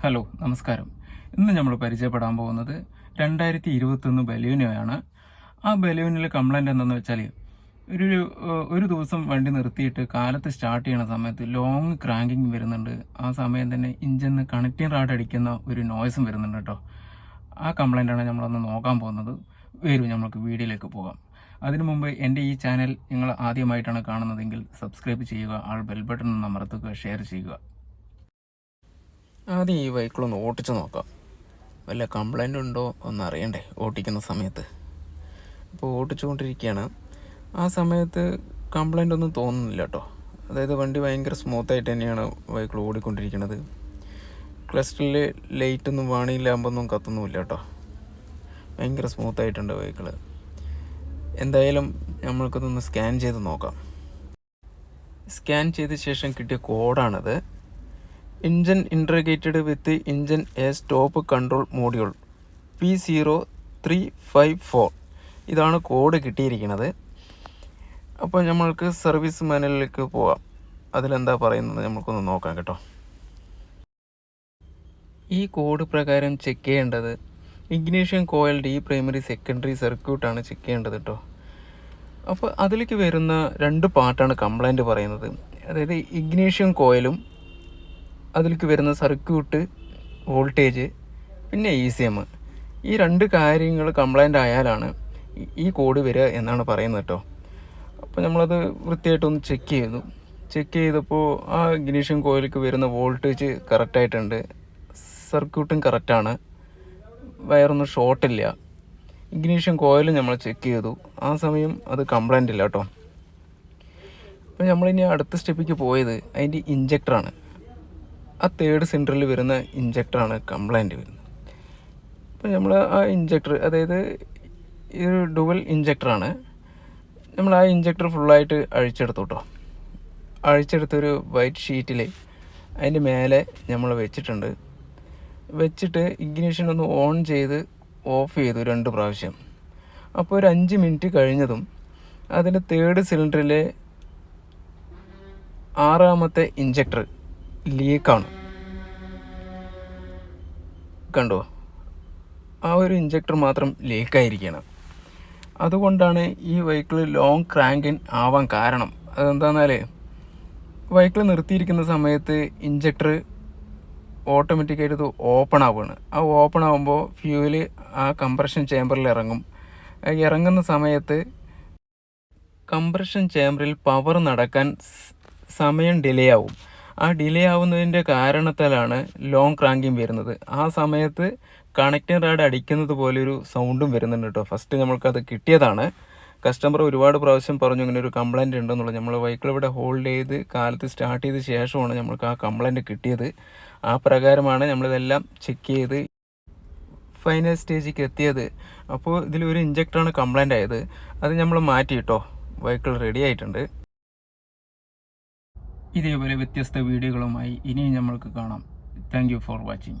Hello നമസ്കാരം. ഇന്ന് നമ്മൾ പരിചയപ്പെടാൻ പോകുന്നത് രണ്ടായിരത്തി ഇരുപത്തൊന്ന് ബലൂനോയാണ്. ആ ബലൂനിൽ കംപ്ലൈന്റ് എന്താണെന്ന് വെച്ചാൽ ഒരു ഒരു ദിവസം വണ്ടി നിർത്തിയിട്ട് കാലത്ത് സ്റ്റാർട്ട് ചെയ്യണ സമയത്ത് ലോങ് ക്രാങ്കിങ് വരുന്നുണ്ട്. ആ സമയം തന്നെ ഇഞ്ചിന്ന് കണക്റ്റിംഗ് റാഡ് അടിക്കുന്ന ഒരു നോയ്സും വരുന്നുണ്ട് കേട്ടോ. ആ കംപ്ലൈന്റാണ് നമ്മളൊന്ന് നോക്കാൻ പോകുന്നത്. വരും നമ്മൾക്ക് വീഡിയോയിലേക്ക് പോകാം. അതിനു മുമ്പ് എന്റെ ഈ ചാനൽ നിങ്ങൾ ആദ്യമായിട്ടാണ് കാണുന്നതെങ്കിൽ സബ്സ്ക്രൈബ് ചെയ്യുക ആൾ ബെൽ ബട്ടൺ ഒന്ന് അമർത്തുക ഷെയർ ചെയ്യുക. ആദ്യം ഈ ബൈക്കിലൊന്ന് ഓട്ടിച്ച് നോക്കാം. വല്ല കംപ്ലൈന്റ് ഉണ്ടോ ഒന്ന് അറിയണ്ടേ ഓട്ടിക്കുന്ന സമയത്ത്? അപ്പോൾ ഓട്ടിച്ചുകൊണ്ടിരിക്കുകയാണ്. ആ സമയത്ത് കംപ്ലൈന്റ് ഒന്നും തോന്നുന്നില്ല കേട്ടോ. അതായത് വണ്ടി ഭയങ്കര സ്മൂത്തായിട്ട് തന്നെയാണ് ബൈക്കിൽ ഓടിക്കൊണ്ടിരിക്കുന്നത്. ക്ലസ്റ്ററിൽ ലൈറ്റ് ഒന്നും കത്തൊന്നുമില്ല കത്തുന്നുമില്ല കേട്ടോ. ഭയങ്കര സ്മൂത്തായിട്ടുണ്ട് ബൈക്കിൾ എന്തായാലും നമ്മൾക്കതൊന്ന് സ്കാൻ ചെയ്ത് നോക്കാം. സ്കാൻ ചെയ്ത ശേഷം കിട്ടിയ കോഡാണത് engine integrated with engine a stop control module P zero three five four ഇതാണ് കോഡ് കിട്ടിയിരിക്കുന്നത്. അപ്പോൾ നമ്മൾക്ക് സർവീസ് മാനുവലിലേക്ക് പോവാം. അതിലെന്താ പറയുന്നത് നമുക്കൊന്ന് നോക്കാം കേട്ടോ. ഈ കോഡ് പ്രകാരം ചെക്ക് ചെയ്യേണ്ടത് ignition coil the primary secondary സർക്യൂട്ടാണ് ചെക്ക് ചെയ്യേണ്ടത് കേട്ടോ. അപ്പോൾ അതിലേക്ക് വരുന്ന രണ്ട് പാർട്ടാണ് കംപ്ലൈന്റ് പറയുന്നത്. അതായത് ഇഗ്നീഷ്യൻ കോയിലും അതിലേക്ക് വരുന്ന സർക്യൂട്ട് വോൾട്ടേജ് പിന്നെ ഇ സി എം ഈ രണ്ട് കാര്യങ്ങൾ കംപ്ലൈന്റ് ആയാലാണ് ഈ- കോഡ് വരിക എന്നാണ് പറയുന്നത് കേട്ടോ. അപ്പോൾ നമ്മളത് വൃത്തിയായിട്ടൊന്ന് ചെക്ക് ചെയ്തു. ചെക്ക് ചെയ്തപ്പോൾ ആ ഇഗ്നീഷ്യൻ കോയിലേക്ക് വരുന്ന വോൾട്ടേജ് കറക്റ്റായിട്ടുണ്ട് സർക്യൂട്ടും കറക്റ്റാണ് വയറൊന്നും ഷോർട്ടില്ല ഇഗ്നീഷ്യൻ കോയിലും നമ്മൾ ചെക്ക് ചെയ്തു. ആ സമയം അത് കംപ്ലൈന്റ് ഇല്ല കേട്ടോ. അപ്പോൾ നമ്മളിനി അടുത്ത സ്റ്റെപ്പിക്ക് പോയത് അതിന്റെ ഇഞ്ചക്ടറാണ് ആ തേർഡ് സെന്ററിൽ വരുന്ന ഇഞ്ചക്ടറാണ് കംപ്ലൈന്റ് വരുന്നത്. അപ്പോൾ നമ്മൾ ആ ഇഞ്ചക്ടർ അതായത് ഒരു ഡുവൽ ഇഞ്ചക്ടറാണ് നമ്മൾ ആ ഇഞ്ചക്ടർ ഫുള്ളായിട്ട് അഴിച്ചെടുത്തു കേട്ടോ അഴിച്ചെടുത്തൊരു വൈറ്റ് ഷീറ്റിൽ അതിന്റെ മേലെ നമ്മൾ വെച്ചിട്ടുണ്ട്. വെച്ചിട്ട് ഇഗ്നിഷൻ ഒന്ന് ഓൺ ചെയ്ത് ഓഫ് ചെയ്തു രണ്ട് പ്രാവശ്യം. അപ്പോൾ ഒരു അഞ്ച് മിനിറ്റ് കഴിഞ്ഞതും അതിന്റെ തേർഡ് സിലിണ്ടറിലെ ആറാമത്തെ ഇഞ്ചക്ടർ ലീക്കാണ് കണ്ടോ? ആ ഒരു ഇഞ്ചക്ടർ മാത്രം ലീക്കായിരിക്കണം അതുകൊണ്ടാണ് ഈ വെഹിക്കിൾ ലോങ് ക്രാങ്കിൻ ആവാൻ കാരണം. അതെന്താന്നാൽ വെഹിക്കിൾ നിർത്തിയിരിക്കുന്ന സമയത്ത് ഇഞ്ചക്ടർ ഓട്ടോമാറ്റിക്കായിട്ട് ഓപ്പൺ ആവുകയാണ് ആ ഓപ്പൺ ആവുമ്പോൾ ഫ്യൂവൽ ആ കംപ്രഷൻ ചേമ്പറിൽ ഇറങ്ങും. ഇറങ്ങുന്ന സമയത്ത് കംപ്രഷൻ ചേമ്പറിൽ പവർ നടക്കാൻ സമയം ഡിലേ ആവും. ആ ഡിലേ ആവുന്നതിന്റെ കാരണത്താലാണ് ലോങ് ക്രാങ്കിങ് വരുന്നത്. ആ സമയത്ത് കണക്റ്റിംഗ് റാഡ് അടിക്കുന്നത് പോലെ ഒരു സൗണ്ടും വരുന്നുണ്ട് കേട്ടോ ഫസ്റ്റ് നമ്മൾക്കത് കിട്ടിയതാണ്. കസ്റ്റമർ ഒരുപാട് പ്രാവശ്യം പറഞ്ഞു ഇങ്ങനെ ഒരു കംപ്ലൈന്റ് ഉണ്ടെന്നുള്ളത് നമ്മൾ വൈക്കിൾ ഇവിടെ ഹോൾഡ് ചെയ്ത് കാലത്ത് സ്റ്റാർട്ട് ചെയ്ത ശേഷമാണ് നമ്മൾക്ക് ആ കംപ്ലൈന്റ് കിട്ടിയത്. ആ പ്രകാരമാണ് നമ്മളിതെല്ലാം ചെക്ക് ചെയ്ത് ഫൈനൽ സ്റ്റേജിലേക്ക് എത്തിയത്. അപ്പോൾ ഇതിലൊരു ഇഞ്ചക്ടറാണ് കംപ്ലൈന്റ് ആയത്. അത് നമ്മൾ മാറ്റി കേട്ടോ വൈക്കിൾ റെഡി ആയിട്ടുണ്ട്. ഇതേപോലെ വ്യത്യസ്ത വീഡിയോകളുമായി ഇനിയും നമ്മൾക്ക് കാണാം. Thank for watching